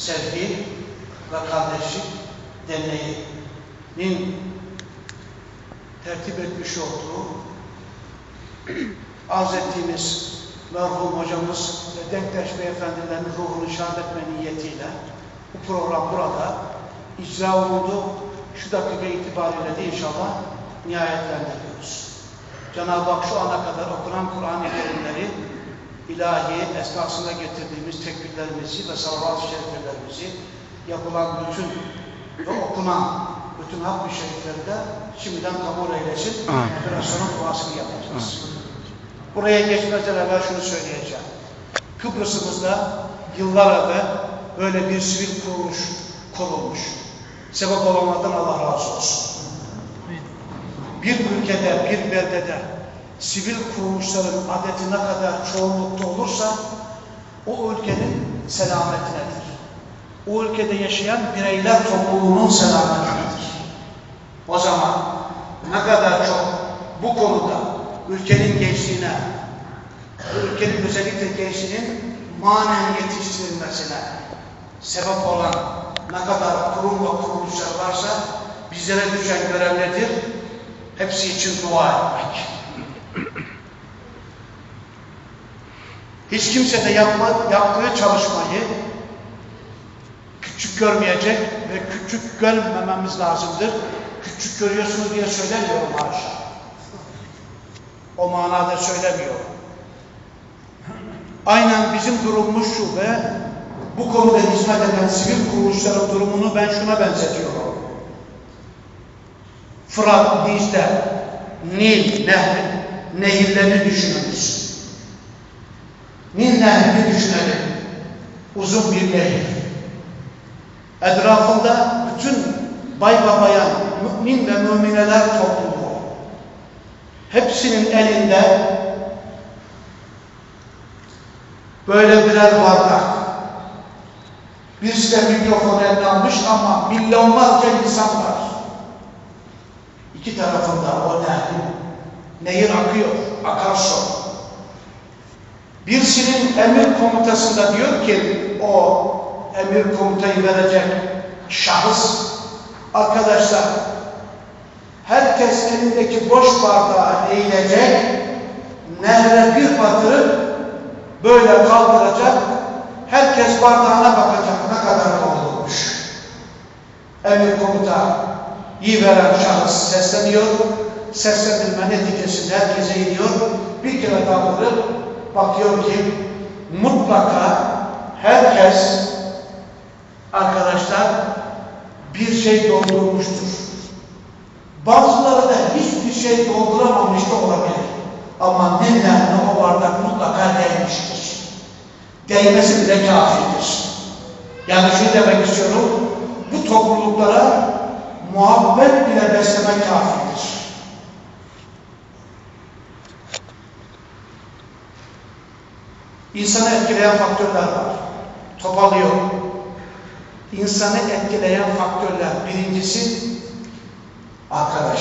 sevgi ve kardeşlik derneğinin tertip etmiş olduğu arz ettiğimiz merhum hocamız ve Denktaş beyefendilerin ruhunu şahit etme niyetiyle bu program burada icra olundu. Şu dakika itibariyle de inşallah nihayetlendiriyoruz. Cenab-ı Hak şu ana kadar okunan Kur'an-ı Kerimleri ilahi esnasında getirdiğimiz tekbirlerimizi ve salavat-ı şeriflerimizi yapılan bütün ve okunan bütün hak-ı şerifleri de şimdiden kabul eylesin. Operasyonun duasını yapacağız. Buraya geçmeden evvel şunu söyleyeceğim. Kıbrıs'ımızda yıllar evvel böyle bir sivil kuruluş kurulmuş. Sebep olanlardan Allah razı olsun. Bir ülkede, bir beldede sivil kuruluşların adeti ne kadar çoğunlukta olursa o ülkenin selametinedir. O ülkede yaşayan bireyler topluluğunun selametinedir. O zaman ne kadar çok bu konuda ülkenin gençliğine, ülkenin özellikle gençliğinin manen yetiştirilmesine sebep olan ne kadar kurum ve kuruluşlar varsa bizlere düşen görev nedir? Hepsi için dua etmek. Hiç kimse de yapma, yaptığı çalışmayı küçük görmeyecek ve küçük görmememiz lazımdır. Küçük görüyorsunuz diye söylemiyorum haşa. O manada söylemiyorum. Aynen bizim durumumuz şu ve bu konuda hizmet eden sivil kuruluşların durumunu ben şuna benzetiyorum. Fırat, Dicle, Nil, Nehri, nehirlerini düşününüz. Nil Nehri'ni düşünelim. Uzun bir nehir. Etrafında bütün bay ve bayan, mümin ve mümineler topluluğu. Hepsinin elinde böyle birer bardak. Birisi de mikrofon eline almış ama milyonlarca insan var. İki tarafında o nehir. Nehir akıyor, akarsu. Birisinin emir komutasında diyor ki o emir komutayı verecek şahıs arkadaşlar herkes elindeki boş bardağı eğilecek nehre bir batırıp böyle kaldıracak herkes bardağına bakacak ne kadar doldurmuş emir komuta iyi veren şahıs sesleniyor seslendirme neticesinde herkese iniyor. Bir kere kaldırıp bakıyor ki mutlaka herkes arkadaşlar bir şey doldurmuştur. Bazıları da hiçbir şey dolduramamış da olabilir. Ama ne ne o bardak mutlaka değmiştir. Değmesi bile kafidir. Yani şunu demek istiyorum, bu topluluklara muhabbet bile beslemek kafidir. İnsanı etkileyen faktörler var. Toparlıyor. İnsanı etkileyen faktörler birincisi arkadaş.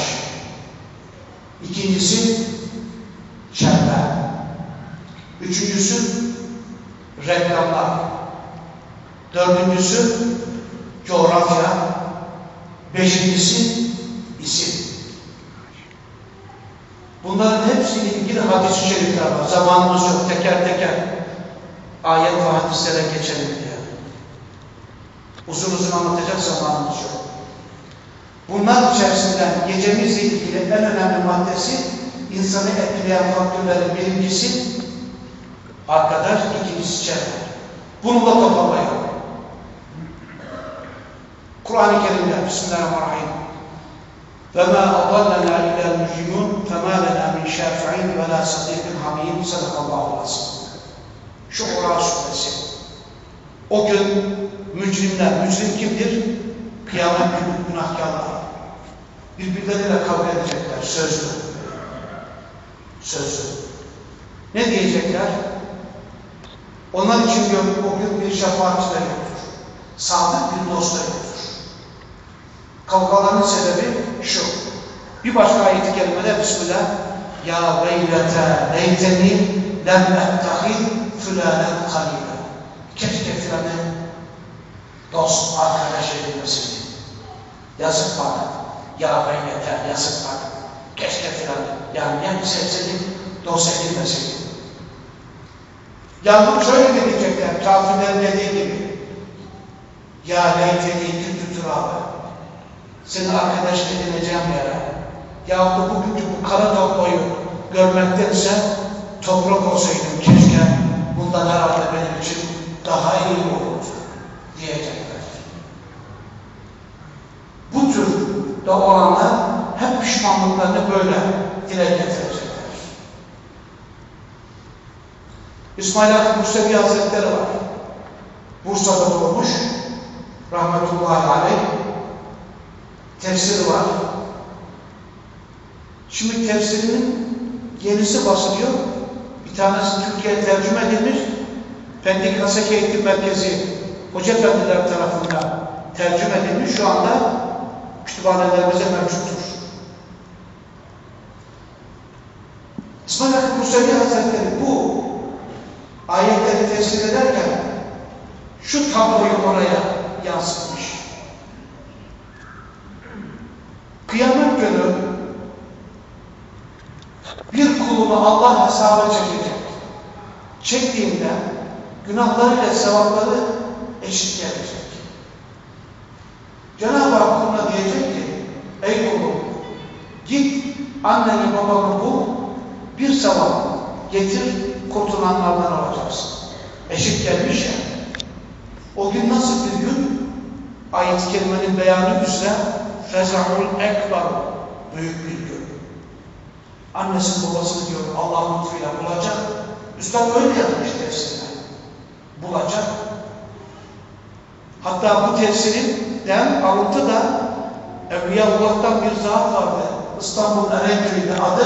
İkincisi çevre. Üçüncüsü reklamlar. Dördüncüsü coğrafya. Beşincisi isim. Bunların hepsiyle ilgili hadis-i şerifler var. Zamanımız yok teker teker ayet ve hadislere geçelim diye. Uzun uzun anlatacak zamanımız yok. Bunlar içerisinden gecemizle ilgili en önemli maddesi insanı etkileyen faktörlerin birincisi arkadaş, ikincisi çevre. Bununla kapamayalım. Kur'an-ı Kerim'de Bismillahirrahmanirrahim. فَمَا أَضَلَّنَا اِلَّا الْمُجْرِمُونَ فَمَا لَنَا مِنْ شَافِعِينَ وَلَا صَدِيقٍ حَمِينَ صَدَقَ اللّٰهُ الْعَزِيمُ Şuara suresi. O gün mücrimler, mücrim kimdir? Kıyamet günü günahkarlar. Birbirleriyle kavga edecekler, sözlü. Sözlü. Ne diyecekler? Onlar için o gün bir şefaatçi de yoktur. Sadık bir dost da yoktur. Kavgaların sebebi şu. Bir başka ayet-i kerimede Bismillah Ya veylete leyteni lem ettehid fülanen halile. Keşke filanı dost, arkadaş edilmesini. Yazık bana. Ya ben yeter, yazık bana. Keşke filan. Yani ya sevseydim, dost edilmeseydim. Yalnız şöyle de diyecekler, kafirlerin dediği gibi. Ya leyteni küntü turabı. Seni arkadaş edineceğim yere. Yahut da bugünkü bu kara tabloyu görmektense toprak olsaydım keşke bundan herhalde benim için daha iyi olurdu diyecekler. Bu tür de olanlar hep pişmanlıklarını böyle dile getirecekler. İsmail Hakkı Musevi Hazretleri var. Bursa'da doğmuş. Rahmetullahi aleyh. Tefsiri var. Şimdi tefsirinin yenisi basılıyor. Tanesi Türkiye'ye tercüme edilmiş. Pendik Haseki Eğitim Merkezi Hoca tarafından tercüme edilmiş. Şu anda kütüphanelerimize mevcuttur. İsmail Hakkı Musevi Hazretleri bu ayetleri tefsir ederken şu tabloyu oraya yansıtmış. Kıyamet günü bir kulunu Allah hesaba çekecek. Çektiğinde günahlarıyla sevapları eşit gelecek. Cenab-ı Hak kuluna diyecek ki ey kulum git anneni babanı bul bir sevap getir kurtulanlardan olacaksın. Eşit gelmiş ya. O gün nasıl bir gün? Ayet-i kerimenin beyanı üzere fezahul ekber büyük bir gün. Annesi babasını diyor Allah'ın lütfuyla bulacak. Üstad öyle yazmış tefsirine. Bulacak. Hatta bu tefsirinden alıntı da Evliyaullah'tan bir zat vardı. İstanbul Erenköy'de adı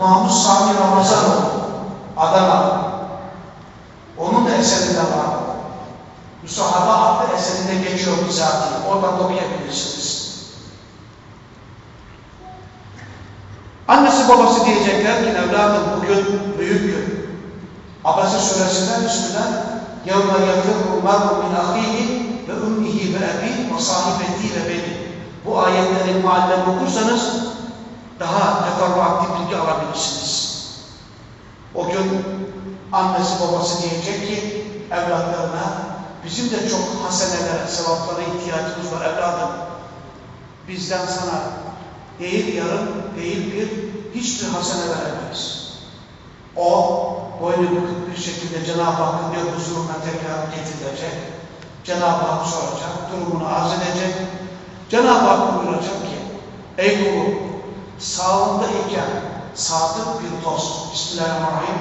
Mahmut Sami Ramazanoğlu. Adana. Onun da eserinde var. Müsahaba adlı eserinde geçiyor bizatihi. Oradan da okuyabilirsiniz. Annesi babası diyecekler ki evladım bugün büyük gün. Abası suresinden Bismillah يَوْمَ يَفِرُّ الْمَرْءُ مِنْ أَخِيهِ وَاُمِّهِ وَأَبِيهِ وَصَاحِبَتِهِ وَبَنِهِ Bu ayetleri muallem okursanız daha teferruatlı bilgi alabilirsiniz. O gün annesi babası diyecek ki evlatlarına bizim de çok hasenelere, sevaplara ihtiyacımız var evladım. Bizden sana değil yarım, değil bir, hiçbir hasene veremeyiz. O boynu bükük bir şekilde Cenab-ı Hakk'ın diyor huzuruna tekrar getirilecek. Cenab-ı Hak soracak, durumunu arz edecek. Cenab-ı Hak buyuracak ki, ey kulum, sağında iken sadık bir dost. Bismillahirrahmanirrahim.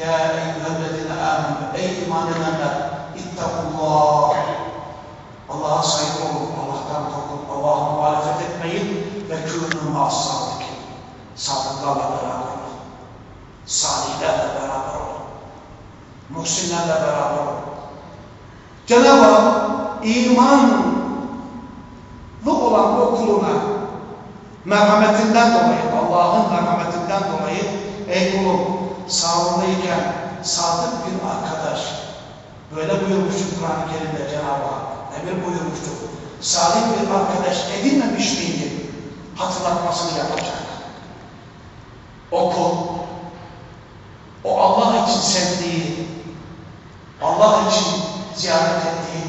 Ya eyyühellezine amenu. Ey iman edenler. İttakullah. Allah'a saygı olun. Allah'tan korkun. Allah'a muhalefet etmeyin. Ve kûnû mâs-sâdıkîn. Sadıklarla beraber olun. Salihlerle beraber. Muhsinlerle beraber olun. Cenab-ı Hak imanlı olan o kuluna merhametinden dolayı, Allah'ın merhametinden dolayı ey kulum sağlığındayken sadık bir arkadaş böyle buyurmuştur Kur'an-ı Kerim'de Cenab-ı Hak emir buyurmuştur. Salih bir arkadaş edinmemiş miydi? Hatırlatmasını yapacak. O kul o Allah için sevdiği Allah için ziyaret ettiği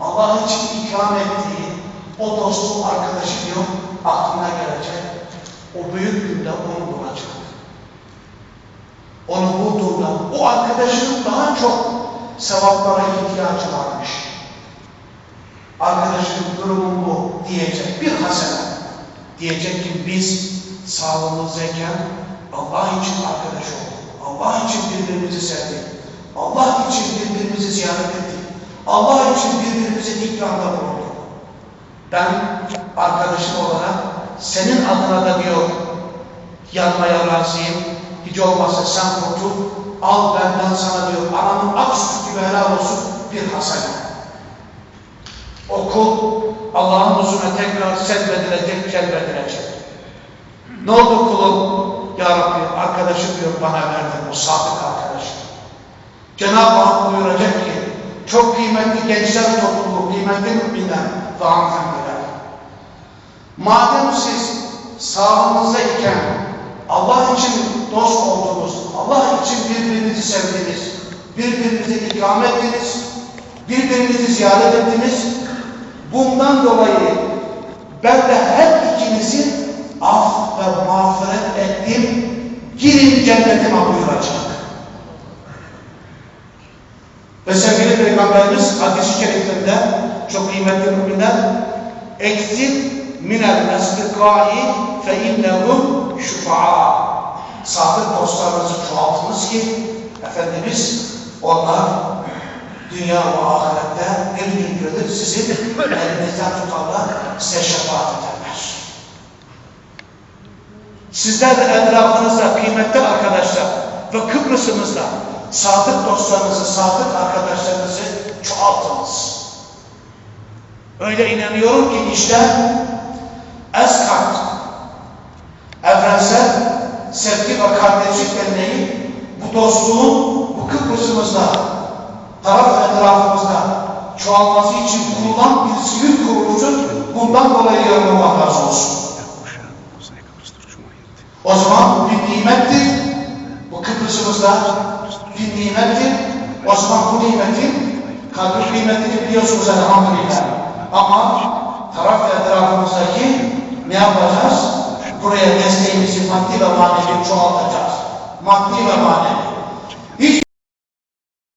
Allah için ikram ettiği o dostu arkadaşı diyor aklına gelecek. O büyük günde onu bulacak. Onu bulduğunda o arkadaşının daha çok sevaplara ihtiyacı varmış. Arkadaşın durumu bu diyecek. Bir hasene diyecek ki biz sağlığımızdayken Allah için arkadaş olduk. Allah için birbirimizi sevdik. Allah için birbirimizi ziyaret ettik. Allah için birbirimize ikramda bulunduk. Ben arkadaşım olarak senin adına da diyor yanmaya razıyım. Hiç olmazsa sen kurtul. Al benden sana diyor. Anamın ak sütü gibi helal olsun bir hasene. O Allah'ın huzuruna tekrar sedredilecek, celbedilecek. Ne oldu kulum? Ya Rabbi arkadaşım diyor bana verdin o sadık arkadaşım. Cenab-ı Hak buyuracak ki çok kıymetli gençler topluluğu, kıymetli müminler ve hanımefendiler. Madem siz sağlığınızda iken Allah için dost oldunuz, Allah için birbirinizi sevdiniz, birbirinizi ikram ettiniz, birbirinizi ziyaret ettiniz. Bundan dolayı ben de her ikinizi af ve mağfiret ettim, girin cennetime buyuracak. Ve sevgili Peygamberimiz hadis-i şeriflerinde çok kıymetli müminler eksik estikâi fe innehum şufa'a sadık dostlarınızı çoğaltınız ki Efendimiz onlar dünya ve ahirette bir gün gelir sizi elinizden tutarlar size şefaat ederler. Sizler de etrafınızda kıymetli arkadaşlar ve Kıbrıs'ımızda sadık dostlarınızı, sadık arkadaşlarınızı çoğaltınız. Öyle inanıyorum ki işte O zaman bir nimettir. Bu Kıbrıs'ımızda bir nimettir. O zaman bu nimetin kadri kıymetini biliyorsunuz elhamdülillah. Ama taraf ve etrafımızdaki ne yapacağız? Buraya desteğimizi maddi ve manevi çoğaltacağız. Maddi ve manevi.